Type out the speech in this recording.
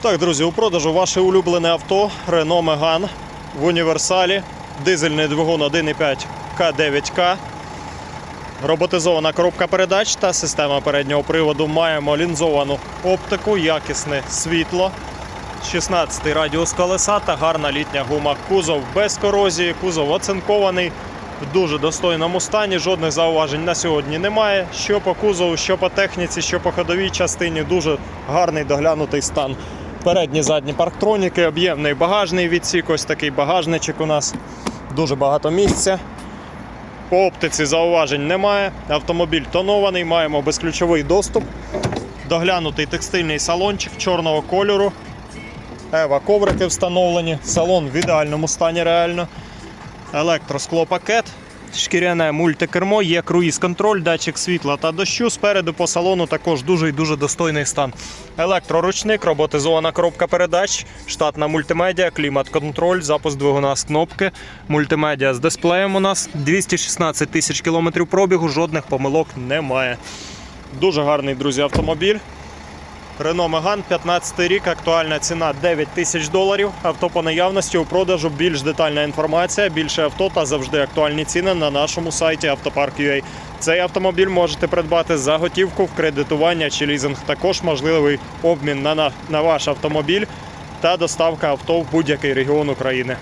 Так, друзі, у продажу ваше улюблене авто Renault Megane в універсалі. Дизельний двигун 1,5 К9К. Роботизована коробка передач та система переднього приводу. Маємо лінзовану оптику, якісне світло. 16 радіус колеса та гарна літня гума. Кузов без корозії, кузов оцинкований в дуже достойному стані. Жодних зауважень на сьогодні немає. Що по кузову, що по техніці, що по ходовій частині. Дуже гарний доглянутий стан. Передні задні парктроніки, об'ємний багажний відсік. Ось такий багажничок у нас. Дуже багато місця. По оптиці зауважень немає. Автомобіль тонований, маємо безключовий доступ. Доглянутий текстильний салончик чорного кольору. Ева коврики встановлені. Салон в ідеальному стані реально. Електросклопакет, шкіряне мультикермо, є круїз-контроль, датчик світла та дощу. Спереду по салону також дуже і дуже достойний стан. Електроручник, роботизована коробка передач, штатна мультимедіа, клімат-контроль, запуск двигуна з кнопки, мультимедіа з дисплеєм у нас 216 тисяч кілометрів пробігу, жодних помилок немає. Дуже гарний, друзі, автомобіль. Renault Megane, 15 рік, актуальна ціна 9 тисяч доларів. Авто по наявності у продажу. Більш детальна інформація, більше авто та завжди актуальні ціни на нашому сайті Автопарк.ua. Цей автомобіль можете придбати за готівку в кредитування чи лізинг. Також можливий обмін на, на, на ваш автомобіль та доставка авто в будь-який регіон України.